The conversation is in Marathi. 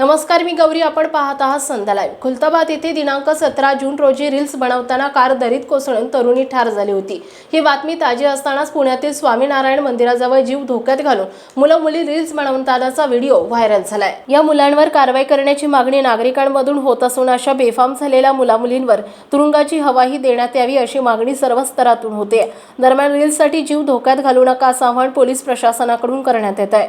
नमस्कार मी गौरी. आपण पाहत आहात संध्या लाईव्ह खुलताबाद येथे दिनांक सतरा जून रोजी रील्स बनवताना कार दरीत कोसळून तरुणी ठार झाली होती. ही बातमी ताजी असतानाच पुण्यातील स्वामीनारायण मंदिराजवळ जीव धोक्यात घालून मुलं मुली रील्स बनवतानाचा व्हिडिओ व्हायरल झालाय. या मुलांवर कारवाई करण्याची मागणी नागरिकांमधून होत असून अशा बेफाम झालेल्या मुलामुलींवर तुरुंगाची हवाही देण्यात यावी अशी मागणी सर्व स्तरातून होते. दरम्यान रील्ससाठी जीव धोक्यात घालू नका असं आव्हान पोलीस प्रशासनाकडून करण्यात येत आहे.